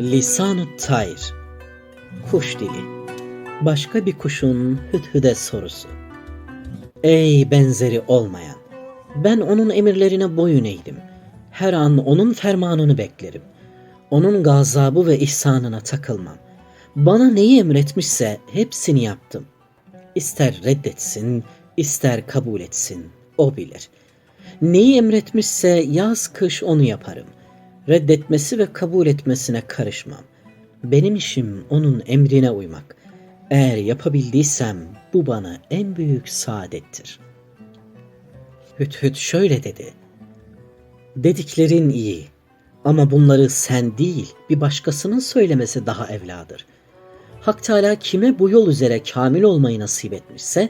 Lisanu Tayr Kuş dili Başka bir kuşun hüdhüde sorusu Ey benzeri olmayan! Ben onun emirlerine boyun eğdim. Her an onun fermanını beklerim. Onun gazabı ve ihsanına takılmam. Bana neyi emretmişse hepsini yaptım. İster reddetsin, ister kabul etsin, o bilir. Neyi emretmişse yaz kış onu yaparım. Reddetmesi ve kabul etmesine karışmam. Benim işim onun emrine uymak. Eğer yapabildiysem bu bana en büyük saadettir. Hüt hüt şöyle dedi. Dediklerin iyi ama bunları sen değil bir başkasının söylemesi daha evladır. Hak Teala kime bu yol üzere kamil olmayı nasip etmişse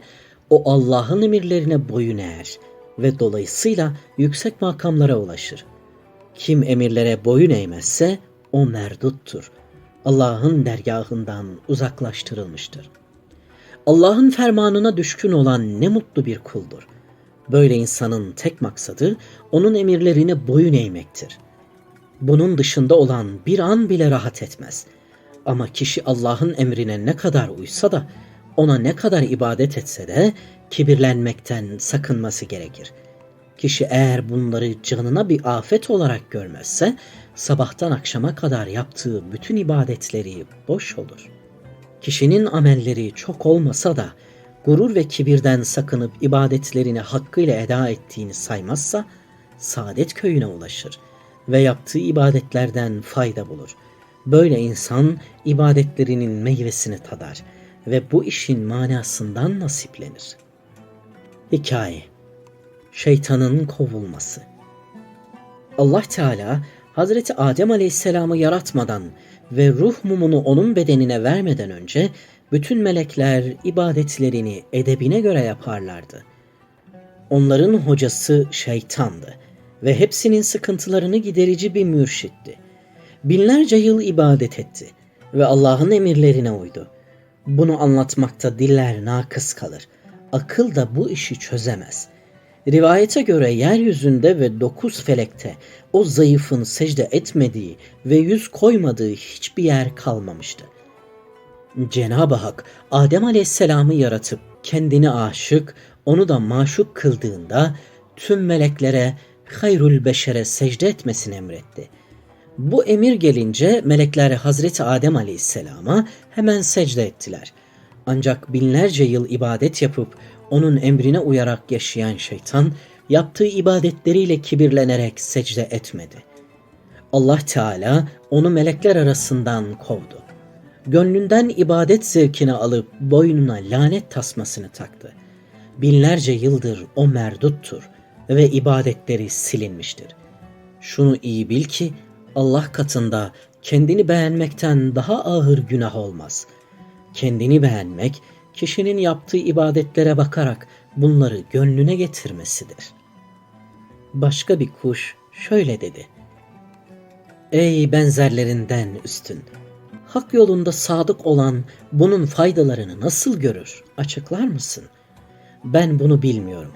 o Allah'ın emirlerine boyun eğer ve dolayısıyla yüksek makamlara ulaşır. Kim emirlere boyun eğmezse o merduttur. Allah'ın dergahından uzaklaştırılmıştır. Allah'ın fermanına düşkün olan ne mutlu bir kuldur. Böyle insanın tek maksadı onun emirlerine boyun eğmektir. Bunun dışında olan bir an bile rahat etmez. Ama kişi Allah'ın emrine ne kadar uysa da ona ne kadar ibadet etse de kibirlenmekten sakınması gerekir. Kişi eğer bunları canına bir afet olarak görmezse sabahtan akşama kadar yaptığı bütün ibadetleri boş olur. Kişinin amelleri çok olmasa da gurur ve kibirden sakınıp ibadetlerini hakkıyla eda ettiğini saymazsa saadet köyüne ulaşır ve yaptığı ibadetlerden fayda bulur. Böyle insan ibadetlerinin meyvesini tadar ve bu işin manasından nasiplenir. Hikaye Şeytanın kovulması Allah Teala Hazreti Adem Aleyhisselam'ı yaratmadan ve ruh mumunu onun bedenine vermeden önce bütün melekler ibadetlerini edebine göre yaparlardı. Onların hocası şeytandı ve hepsinin sıkıntılarını giderici bir mürşitti. Binlerce yıl ibadet etti ve Allah'ın emirlerine uydu. Bunu anlatmakta diller nakıs kalır. Akıl da bu işi çözemez. Rivayete göre yeryüzünde ve dokuz felekte o zayıfın secde etmediği ve yüz koymadığı hiçbir yer kalmamıştı. Cenab-ı Hak Adem Aleyhisselam'ı yaratıp kendini aşık, onu da maşuk kıldığında tüm meleklere hayrul beşere secde etmesini emretti. Bu emir gelince melekler Hazreti Adem Aleyhisselam'a hemen secde ettiler. Ancak binlerce yıl ibadet yapıp onun emrine uyarak yaşayan şeytan yaptığı ibadetleriyle kibirlenerek secde etmedi. Allah Teala onu melekler arasından kovdu. Gönlünden ibadet zevkini alıp boynuna lanet tasmasını taktı. Binlerce yıldır o merduttur ve ibadetleri silinmiştir. Şunu iyi bil ki Allah katında kendini beğenmekten daha ağır günah olmaz. Kendini beğenmek, kişinin yaptığı ibadetlere bakarak bunları gönlüne getirmesidir. Başka bir kuş şöyle dedi. Ey benzerlerinden üstün! Hak yolunda sadık olan bunun faydalarını nasıl görür? Açıklar mısın? Ben bunu bilmiyorum.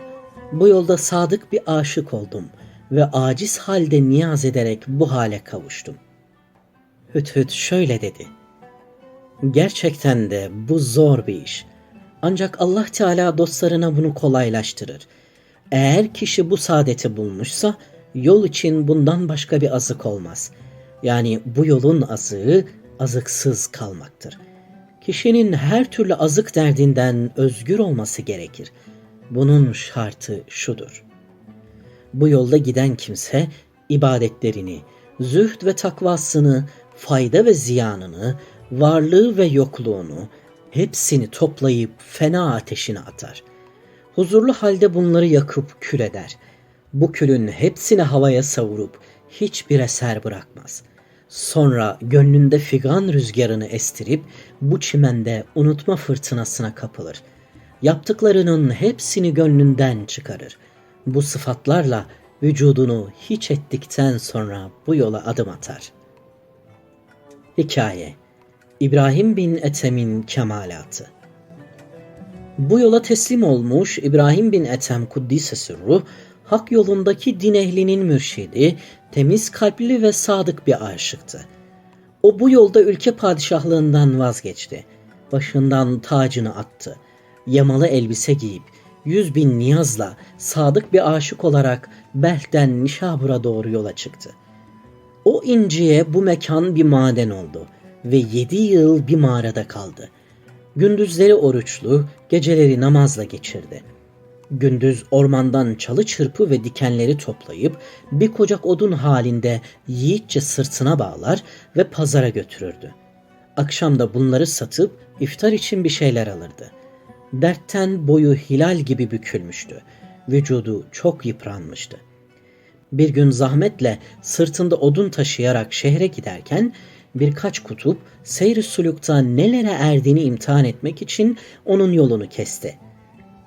Bu yolda sadık bir aşık oldum ve aciz halde niyaz ederek bu hale kavuştum. Hüt hüt şöyle dedi. Gerçekten de bu zor bir iş. Ancak Allah Teala dostlarına bunu kolaylaştırır. Eğer kişi bu saadeti bulmuşsa yol için bundan başka bir azık olmaz. Yani bu yolun azığı azıksız kalmaktır. Kişinin her türlü azık derdinden özgür olması gerekir. Bunun şartı şudur. Bu yolda giden kimse ibadetlerini, zühd ve takvasını, fayda ve ziyanını, varlığı ve yokluğunu, hepsini toplayıp fena ateşine atar. Huzurlu halde bunları yakıp kül eder. Bu külün hepsini havaya savurup hiçbir eser bırakmaz. Sonra gönlünde figan rüzgarını estirip bu çimende unutma fırtınasına kapılır. Yaptıklarının hepsini gönlünden çıkarır. Bu sıfatlarla vücudunu hiç ettikten sonra bu yola adım atar. Hikaye İbrahim bin Ethem'in kemalatı Bu yola teslim olmuş İbrahim bin Ethem Kuddise ruh, hak yolundaki din ehlinin mürşidi, temiz kalpli ve sadık bir aşıktı. O bu yolda ülke padişahlığından vazgeçti. Başından tacını attı. Yamalı elbise giyip yüz bin niyazla sadık bir aşık olarak Belh'ten Nişabur'a doğru yola çıktı. O inciye bu mekan bir maden oldu ve yedi yıl bir mağarada kaldı. Gündüzleri oruçlu, geceleri namazla geçirdi. Gündüz ormandan çalı çırpı ve dikenleri toplayıp bir kocak odun halinde yiğitçe sırtına bağlar ve pazara götürürdü. Akşam da bunları satıp iftar için bir şeyler alırdı. Dertten boyu hilal gibi bükülmüştü. Vücudu çok yıpranmıştı. Bir gün zahmetle sırtında odun taşıyarak şehre giderken birkaç kutup seyr-i sulukta nelere erdiğini imtihan etmek için onun yolunu kesti.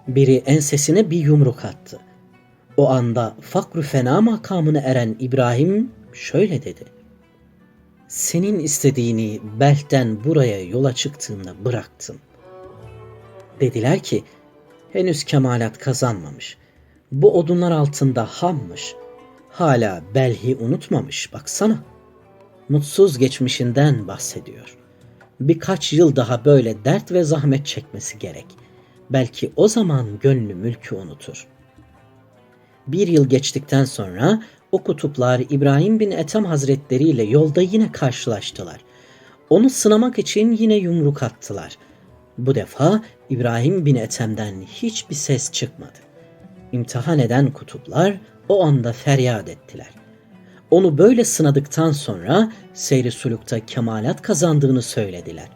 Biri ensesine bir yumruk attı. O anda fakru fena makamına eren İbrahim şöyle dedi. Senin istediğini Belh'ten buraya yola çıktığımda bıraktım. Dediler ki henüz kemalat kazanmamış. Bu odunlar altında hammış. Hala Belhi unutmamış baksana. Mutsuz geçmişinden bahsediyor. Birkaç yıl daha böyle dert ve zahmet çekmesi gerek. Belki o zaman gönlü mülkü unutur. Bir yıl geçtikten sonra o kutuplar İbrahim bin Ethem Hazretleri ile yolda yine karşılaştılar. Onu sınamak için yine yumruk attılar. Bu defa İbrahim bin Ethem'den hiçbir ses çıkmadı. İmtihan eden kutuplar o anda feryat ettiler. Onu böyle sınadıktan sonra seyri sulukta kemalat kazandığını söylediler.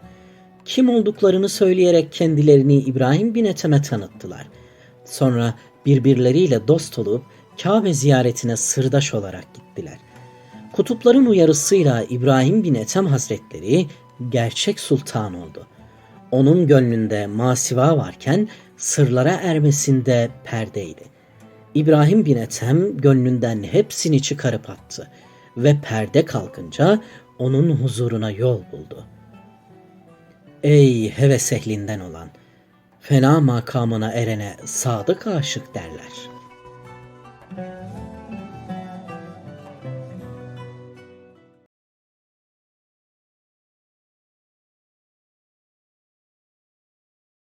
Kim olduklarını söyleyerek kendilerini İbrahim bin Ethem'e tanıttılar. Sonra birbirleriyle dost olup Kabe ziyaretine sırdaş olarak gittiler. Kutupların uyarısıyla İbrahim bin Ethem Hazretleri gerçek sultan oldu. Onun gönlünde masiva varken sırlara ermesinde perdeydi. İbrahim bin Ethem gönlünden hepsini çıkarıp attı ve perde kalkınca onun huzuruna yol buldu. Ey heves ehlinden olan, fena makamına erene sadık aşık derler.''